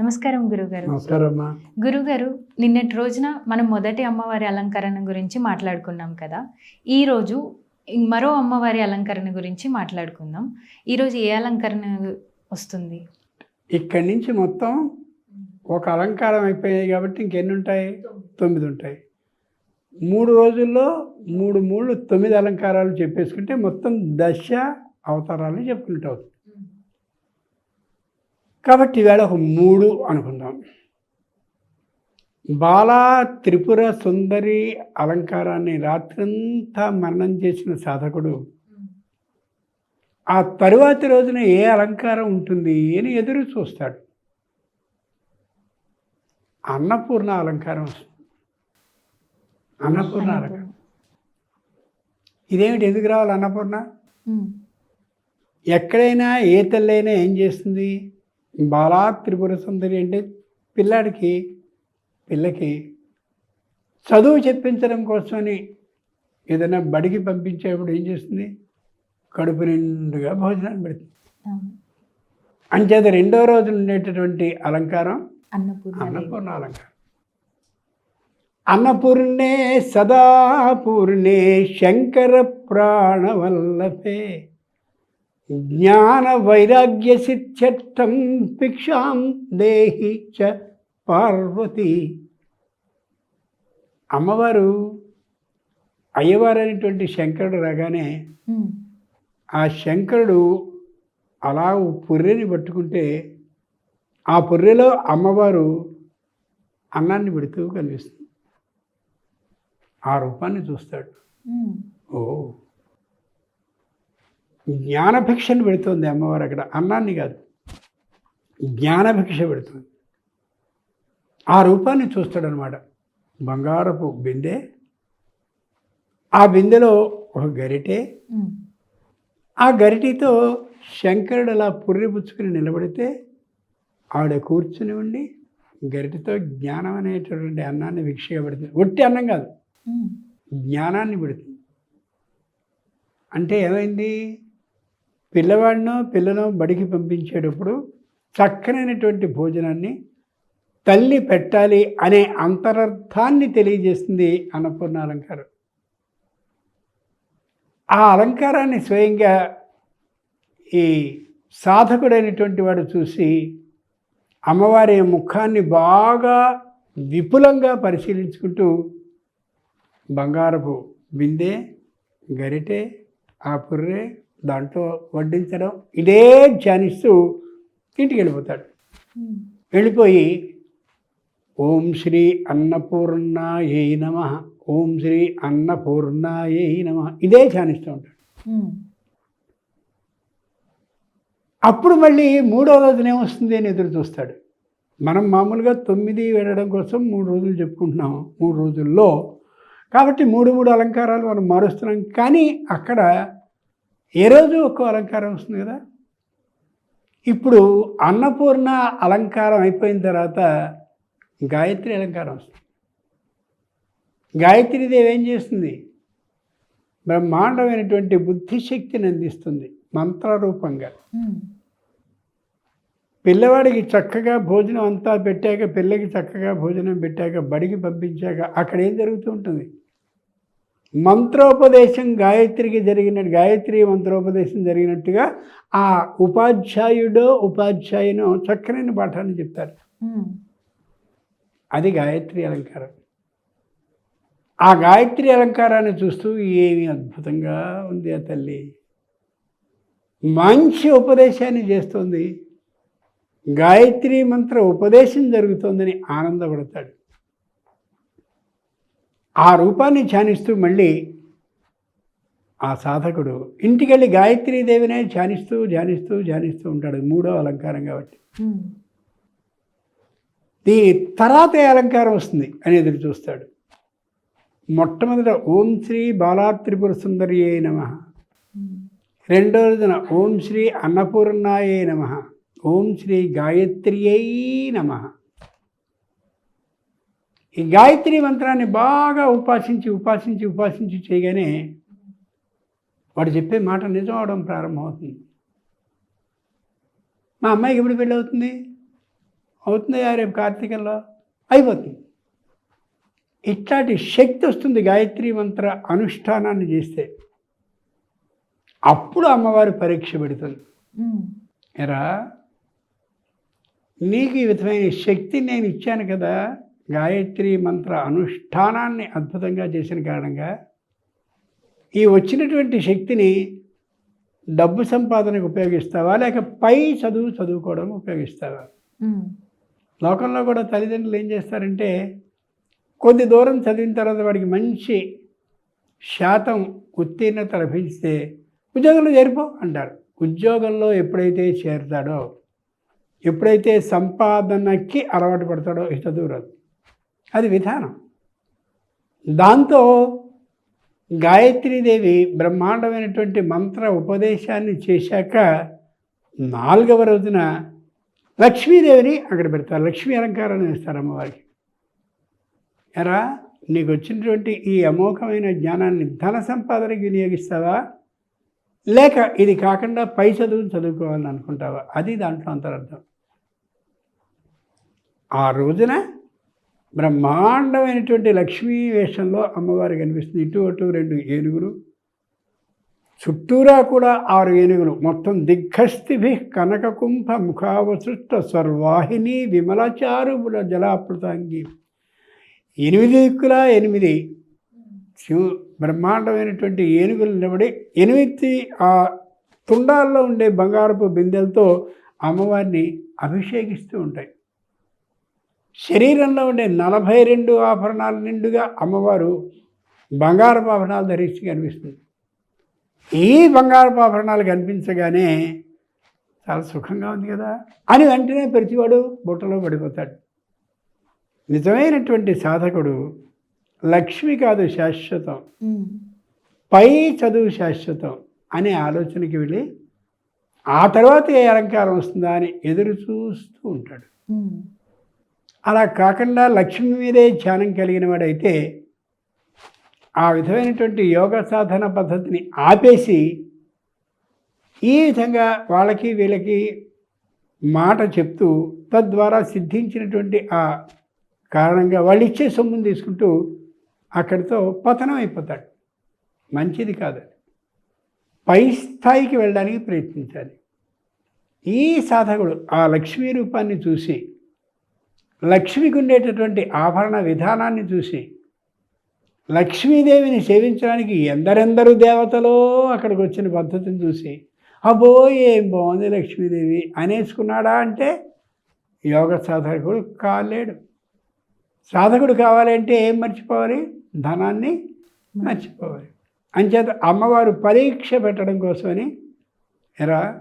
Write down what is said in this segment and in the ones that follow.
నమస్కారం గురుగారు. గురుగారు నిన్నటి రోజున మనం మొదటి అమ్మవారి అలంకరణ గురించి మాట్లాడుకున్నాం కదా. ఈ రోజు మరో అమ్మవారి అలంకరణ గురించి మాట్లాడుకుందాం. ఈరోజు ఏ అలంకరణ వస్తుంది? ఇక్కడి నుంచి మొత్తం ఒక అలంకారం అయిపోయాయి కాబట్టి ఇంకెన్ని ఉంటాయి? తొమ్మిది ఉంటాయి. మూడు రోజుల్లో మూడు మూడు తొమ్మిది అలంకారాలు చెప్పేసుకుంటే మొత్తం దశ అవతారాలు చెప్పుకుంటావు కాబట్టి ఈవేళ ఒక మూడు అనుకుందాం. బాలా త్రిపుర సుందరి అలంకారాన్ని రాత్రంతా మననం చేసిన సాధకుడు ఆ తరువాతి రోజున ఏ అలంకారం ఉంటుంది అని ఎదురు చూస్తాడు. అన్నపూర్ణ అలంకారం వస్తుంది. అన్నపూర్ణ అలంకారం. ఇదేమిటి ఎందుకు రావాలి అన్నపూర్ణ? ఎక్కడైనా ఏ తల్లైనా ఏం చేస్తుంది? బాలా త్రిపుర సుందరి అంటే పిల్లాడికి పిల్లకి చదువు చెప్పించడం కోసమని ఏదైనా బడికి పంపించేప్పుడు ఏం చేస్తుంది కడుపు నిండుగా భోజనాన్ని పెడుతుంది. అంచేత రెండో రోజు ఉండేటటువంటి అలంకారం. అన్నపూర్ణ అలంకారం అన్నపూర్ణే సదాపూర్ణే శంకర ప్రాణవల్లభే జ్ఞాన వైరాగ్య సిద్ధ్యర్థం భిక్షాం దేహి చ పార్వతి. అమ్మవారు అయ్యవారు అనేటువంటి శంకరుడు రాగానే ఆ శంకరుడు అలా పుర్రెని పట్టుకుంటే ఆ పుర్రెలో అమ్మవారు అన్నాన్ని పెడుతూ కనిపిస్తుంది. ఆ రూపాన్ని చూస్తాడు. ఓ జ్ఞానభిక్షను పెడుతుంది అమ్మవారు అక్కడ. అన్నాన్ని కాదు. జ్ఞానభిక్ష పెడుతుంది. ఆ రూపాన్ని చూస్తాడనమాట. బంగారపు బిందె. ఆ బిందెలో ఒక గరిటె. ఆ గరిటితో శంకరుడు అలా పుర్రి పుచ్చుకుని నిలబడితే ఆవిడ కూర్చుని ఉండి గరిటితో జ్ఞానం అనేటటువంటి అన్నాన్ని భిక్షగా పెడుతుంది. ఒట్టి అన్నం కాదు. జ్ఞానాన్ని పెడుతుంది. అంటే ఏమైంది? పిల్లవాడినో పిల్లలో బడికి పంపించేటప్పుడు చక్కనైనటువంటి భోజనాన్ని తల్లి పెట్టాలి అనే అంతరర్థాన్ని తెలియజేస్తుంది అన్నపూర్ణ అలంకారం. ఆ అలంకారాన్ని స్వయంగా ఈ సాధకుడైనటువంటి వాడు చూసి అమ్మవారి ముఖాన్ని బాగా విపులంగా పరిశీలించుకుంటూ బంగారపు బిందె గరిటె ఆ పుర్రే దాంట్లో వడ్డించడం ఇదే ధ్యానిస్తూ ఇంటికి వెళ్ళిపోతాడు. వెళ్ళిపోయి ఓం శ్రీ అన్నపూర్ణాయై నమ ఓం శ్రీ అన్నపూర్ణాయై నమ ఇదే ధ్యానిస్తూ ఉంటాడు. అప్పుడు మళ్ళీ మూడో రోజున ఏమొస్తుంది అని ఎదురు చూస్తాడు. మనం మామూలుగా తొమ్మిది వెళ్ళడం కోసం మూడు రోజులు చెప్పుకుంటున్నాం మూడు రోజుల్లో. కాబట్టి మూడు మూడు అలంకారాలు మనం మారుస్తున్నాం. కానీ అక్కడ ఏ రోజు ఒక్కో అలంకారం వస్తుంది కదా? ఇప్పుడు అన్నపూర్ణ అలంకారం అయిపోయిన తర్వాత గాయత్రి అలంకారం వస్తుంది. గాయత్రీదేవి ఏం చేస్తుంది? బ్రహ్మాండమైనటువంటి బుద్ధిశక్తిని అందిస్తుంది మంత్రరూపంగా. పిల్లవాడికి చక్కగా భోజనం అంతా పెట్టాక పిల్లకి చక్కగా భోజనం పెట్టాక బడికి పంపించాక అక్కడ ఏం జరుగుతూ ఉంటుంది? మంత్రోపదేశం గాయత్రికి జరిగిన గాయత్రి మంత్రోపదేశం జరిగినట్టుగా ఆ ఉపాధ్యాయుడో ఉపాధ్యాయునో చక్కనైన పాఠాన్ని చెప్తారు. అది గాయత్రి అలంకారం. ఆ గాయత్రి అలంకారాన్ని చూస్తూ ఏమి అద్భుతంగా ఉంది ఆ తల్లి. మంచి ఉపదేశాన్ని చేస్తుంది. గాయత్రి మంత్ర ఉపదేశం జరుగుతోందని ఆనందపడతాడు. ఆ రూపాన్ని ధ్యానిస్తూ మళ్ళీ ఆ సాధకుడు ఇంటికెళ్ళి గాయత్రీదేవినే ధ్యానిస్తూ ధ్యానిస్తూ ధ్యానిస్తూ ఉంటాడు. మూడో అలంకారం కాబట్టి. దీని తర్వాత ఏ అలంకారం వస్తుంది అని ఎదురు చూస్తాడు. మొట్టమొదట ఓం శ్రీ బాలా త్రిపుర సుందరియే నమ. రెండో రోజున ఓం శ్రీ అన్నపూర్ణాయే నమ. ఓం శ్రీ గాయత్రియై నమ. ఈ గాయత్రి మంత్రాన్ని బాగా ఉపాసించి ఉపాసించి ఉపాసించి చేయగానే వాడు చెప్పే మాట నిజం అవడం ప్రారంభమవుతుంది. మా అమ్మాయికి ఎప్పుడు పెళ్ళి అవుతుంది? అవుతుందా రేపు కార్తీకంలో? అయిపోతుంది. ఇట్లాంటి శక్తి వస్తుంది గాయత్రి మంత్ర అనుష్ఠానాన్ని చేస్తే. అప్పుడు అమ్మవారు పరీక్ష పెడుతుంది. ఎరా నీకు ఈ విధమైన శక్తి నేను ఇచ్చాను కదా గాయత్రి మంత్ర అనుష్ఠానాన్ని అద్భుతంగా చేసిన కారణంగా ఈ వచ్చినటువంటి శక్తిని డబ్బు సంపాదనకు ఉపయోగిస్తావా? లేక పై చదువు చదువుకోవడం ఉపయోగిస్తావా? లోకంలో కూడా తల్లిదండ్రులు ఏం చేస్తారంటే కొద్ది దూరం చదివిన తర్వాత వాడికి మంచి శాతం ఉత్తీర్ణత లభిస్తే ఉద్యోగంలో చేరిపో అంటారు. ఉద్యోగంలో ఎప్పుడైతే చేరుతాడో ఎప్పుడైతే సంపాదనకి అలవాటు పడతాడో ఈ చదువు రాదు. అది విధానం. దాంతో గాయత్రీదేవి బ్రహ్మాండమైనటువంటి మంత్ర ఉపదేశాన్ని చేశాక నాలుగవ రోజున లక్ష్మీదేవిని అక్కడ పెడతారు. లక్ష్మీ అలంకారాన్ని ఇస్తారు అమ్మవారికి. ఎరా నీకు వచ్చినటువంటి ఈ అమోఘమైన జ్ఞానాన్ని ధన సంపాదనకి వినియోగిస్తావా? లేక ఇది కాకుండా పై చదువులు చదువుకోవాలని అనుకుంటావా? అది దాంట్లో అంతరార్థం. ఆ రోజున బ్రహ్మాండమైనటువంటి లక్ష్మీ వేషంలో అమ్మవారు కనిపిస్తుంది. ఇటు అటు రెండు ఏనుగులు. చుట్టూరా కూడా ఆరు ఏనుగులు. మొత్తం దిగ్గస్థిభి కనకకుంభ ముఖావసృష్ట సర్వాహిని విమలచారుల జలాపృతాంగి. ఎనిమిది దిక్కులా ఎనిమిది. శివ బ్రహ్మాండమైనటువంటి ఏనుగులు నిలబడి ఎనిమిది ఆ తుండాల్లో ఉండే బంగారపు బిందెలతో అమ్మవారిని అభిషేకిస్తూ ఉంటాయి. శరీరంలో ఉండే నలభై రెండు ఆభరణాల నిండుగా అమ్మవారు బంగారపు ఆభరణాలు ధరించి కనిపిస్తుంది. ఈ బంగారపు ఆభరణాలు కనిపించగానే చాలా సుఖంగా ఉంది కదా? అని వెంటనే ప్రతివాడు బుట్టలో పడిపోతాడు. నిజమైనటువంటి సాధకుడు లక్ష్మి కాదు శాశ్వతం. పై చదువు శాశ్వతం అనే ఆలోచనకి వెళ్ళి ఆ తర్వాత ఏ అలంకారం వస్తుందా అని ఎదురు చూస్తూ ఉంటాడు. అలా కాకుండా లక్ష్మి మీదే ధ్యానం కలిగిన వాడైతే ఆ విధమైనటువంటి యోగ సాధన పద్ధతిని ఆపేసి ఈ విధంగా వాళ్ళకి వీళ్ళకి మాట చెప్తూ తద్వారా సిద్ధించినటువంటి ఆ కారణంగా వాళ్ళు ఇచ్చే సొమ్మును తీసుకుంటూ అక్కడితో పతనం అయిపోతాడు. మంచిది కాదు పై స్థాయికి వెళ్ళడానికి ప్రయత్నించాలి. ఈ సాధకుడు ఆ లక్ష్మీ రూపాన్ని చూసి లక్ష్మికి ఉండేటటువంటి ఆభరణ విధానాన్ని చూసి లక్ష్మీదేవిని సేవించడానికి ఎందరెందరు దేవతలో అక్కడికి వచ్చిన పద్ధతిని చూసి అబ్బో ఏం బాగుంది లక్ష్మీదేవి అనేసుకున్నాడా అంటే యోగ సాధకుడు కాలేడు. సాధకుడు కావాలంటే ఏం మర్చిపోవాలి? ధనాన్ని మర్చిపోవాలి. అంచేత అమ్మవారు పరీక్ష పెట్టడం కోసమని ఎరా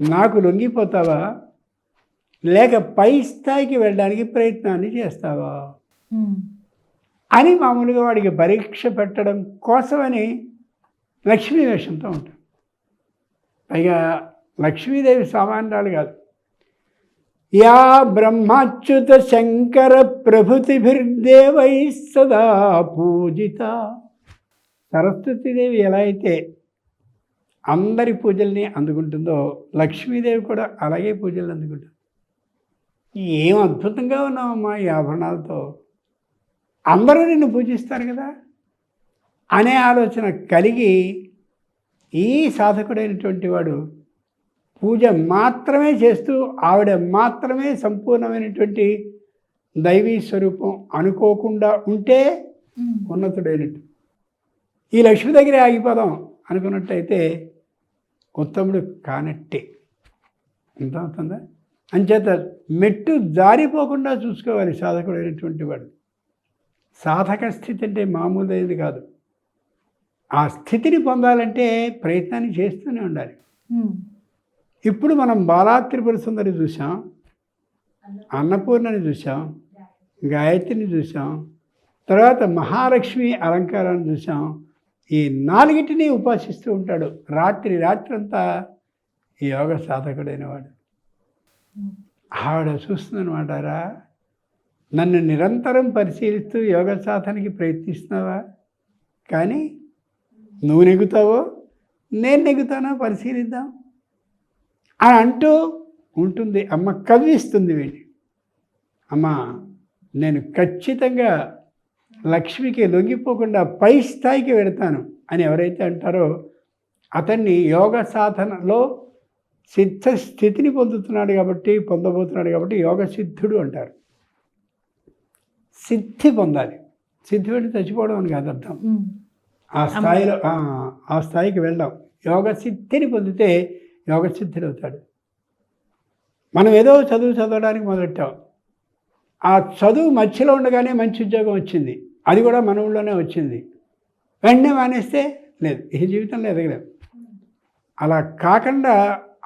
నాకు లొంగిపోతావా? లేక పై స్థాయికి వెళ్ళడానికి ప్రయత్నాన్ని చేస్తావా? అని మామూలుగా వాడికి పరీక్ష పెట్టడం కోసమని లక్ష్మీ వేషంతో ఉంటాం పైగా లక్ష్మీదేవి సామాన్యాలు కాదు. యా బ్రహ్మాచ్యుత శంకర ప్రభుతిభిర్దేవై సదా పూజిత. సరస్వతీదేవి ఎలా అయితే అందరి పూజల్ని అందుకుంటుందో లక్ష్మీదేవి కూడా అలాగే పూజలు అందుకుంటుంది. ఏం అద్భుతంగా ఉన్నామమ్మా ఈ ఆభరణాలతో? అందరూ నిన్ను పూజిస్తారు కదా? అనే ఆలోచన కలిగి ఈ సాధకుడైనటువంటి వాడు పూజ మాత్రమే చేస్తూ ఆవిడ మాత్రమే సంపూర్ణమైనటువంటి దైవీ స్వరూపం అనుకోకుండా ఉంటే ఉన్నతుడైనట్టు. ఈ లక్ష్మి దగ్గరే ఆగిపోదాం అనుకున్నట్టయితే ఉత్తముడు కానట్టే. ఎంత అవుతుందా? అంచేత మెట్టు జారిపోకుండా చూసుకోవాలి సాధకుడైనటువంటి వాడు. సాధక స్థితి అంటే మామూలైనది కాదు. ఆ స్థితిని పొందాలంటే ప్రయత్నాన్ని చేస్తూనే ఉండాలి. ఇప్పుడు మనం బాలా త్రిపుర సుందరి చూసాం అన్నపూర్ణని చూసాం గాయత్రిని చూసాం తర్వాత మహాలక్ష్మి అలంకారాన్ని చూసాం ఈ నాలుగిటిని ఉపాసిస్తూ ఉంటాడు. రాత్రి రాత్రి అంతా ఈ యోగ సాధకుడైన వాడు. ఆవిడ చూస్తుందనమాటారా నన్ను నిరంతరం పరిశీలిస్తూ యోగ సాధనకి ప్రయత్నిస్తున్నావా? కానీ నువ్వు నెగుతావో నేను నెగుతానో పరిశీలిద్దాం. అని అంటూ ఉంటుంది. అమ్మ కవ్విస్తుంది వీడిని. అమ్మ నేను ఖచ్చితంగా లక్ష్మికి లొంగిపోకుండా పై స్థాయికి వెళతాను అని ఎవరైతే అంటారో అతన్ని యోగ సాధనలో సిద్ధ స్థితిని పొందుతున్నాడు కాబట్టి పొందబోతున్నాడు కాబట్టి యోగ సిద్ధుడు అంటారు. సిద్ధి పొందాలి. సిద్ధి వెళ్ళి చచ్చిపోవడం అని కాదు అర్థం. ఆ స్థాయిలో ఆ, స్థాయికి వెళ్ళాం యోగ సిద్ధిని పొందితే యోగ సిద్ధుడు అవుతాడు మనం ఏదో చదువు చదవడానికి మొదలెట్టాం. ఆ చదువు మధ్యలో ఉండగానే మంచి ఉద్యోగం వచ్చింది. అది కూడా మన ఊళ్ళోనే వచ్చింది. వెంటనే మానేస్తే లేదు. ఈ జీవితంలో ఎదగలేం. అలా కాకుండా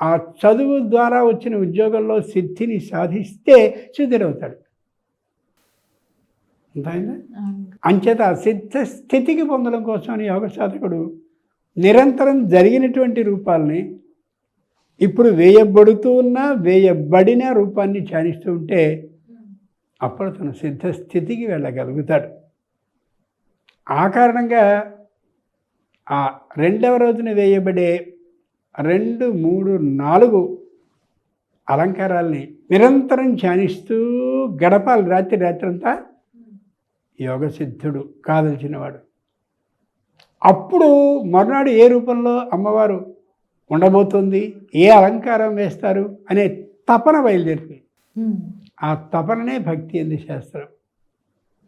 ఆ చదువు ద్వారా వచ్చిన ఉద్యోగంలో సిద్ధిని సాధిస్తే సిద్ధుడవుతాడు. అంతైందా. అంచేత సిద్ధ స్థితికి పొందడం కోసమని యోగ సాధకుడు నిరంతరం జరిగినటువంటి రూపాలని ఇప్పుడు వేయబడుతూ ఉన్న వేయబడిన రూపాన్ని ధ్యానిస్తూ ఉంటే అప్పుడు తను సిద్ధ స్థితికి వెళ్ళగలుగుతాడు. ఆ కారణంగా ఆ రెండవ రోజున వేయబడే రెండు మూడు నాలుగు అలంకారాల్ని నిరంతరం ధ్యానిస్తూ గడపాలి. రాత్రి రాత్రంతా యోగసిద్ధుడు కాదలిచినవాడు అప్పుడు మరునాడు ఏ రూపంలో అమ్మవారు ఉండబోతుంది ఏ అలంకారం వేస్తారు అనే తపన బయలుదేరుతుంది ఆ తపననే భక్తి ఎందు శాస్త్రం.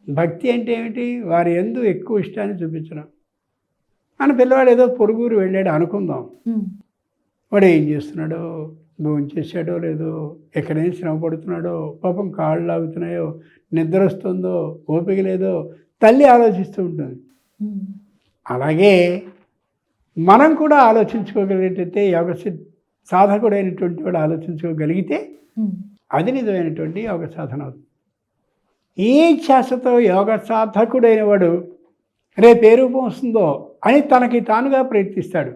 భక్తి అంటే ఏమిటి? వారి ఎందు ఎక్కువ ఇష్టాన్ని చూపించడం. మన పిల్లవాడు ఏదో పొరుగురు వెళ్ళాడు అనుకుందాం. వాడు ఏం చేస్తున్నాడో? భోజనం చేశాడో లేదో? ఎక్కడైనా శ్రమ పడుతున్నాడో? పాపం కాళ్ళు లాగుతున్నాయో? నిద్ర వస్తుందో? ఓపిక లేదో? తల్లి ఆలోచిస్తూ ఉంటుంది. ఉమ్, అలాగే మనం కూడా ఆలోచించుకోగలిగేటైతే యోగ సాధకుడైనటువంటి వాడు ఆలోచించుకోగలిగితే ఉమ్, అది నిజమైనటువంటి యోగ సాధన అవుతుంది. ఈ ఛాసతో యోగ సాధకుడైన వాడు రేపు ఏ రూపం వస్తుందో అని తనకి తానుగా ప్రయత్నిస్తాడు.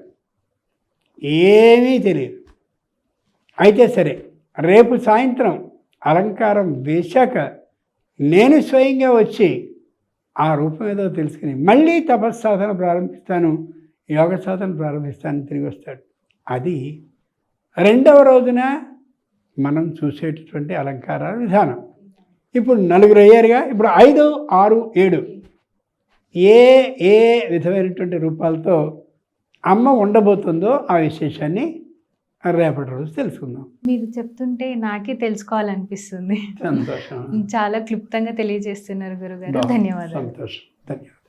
ఏమీ తెలియదు. అయితే సరే రేపు సాయంత్రం అలంకారం వేశాక నేను స్వయంగా వచ్చి ఆ రూపం ఏదో తెలుసుకుని మళ్ళీ తపస్సాధన ప్రారంభిస్తాను యోగ సాధన ప్రారంభిస్తాను తిరిగి వస్తాడు. అది రెండవ రోజున మనం చూసేటటువంటి అలంకారాల విధానం. ఇప్పుడు నలుగురు అయ్యారుగా ఇప్పుడు ఐదు ఆరు ఏడు. ఏ ఏ విధమైనటువంటి రూపాలతో అమ్మ ఉండబోతుందో ఆ విశేషాన్ని రేపటి రోజు తెలుసుకుందాం. మీరు చెప్తుంటే నాకే తెలుసుకోవాలనిపిస్తుంది. సంతోషం. చాలా క్లుప్తంగా తెలియజేస్తున్నారు గురుగారు. ధన్యవాదాలు. సంతోషం. ధన్యవాదాలు.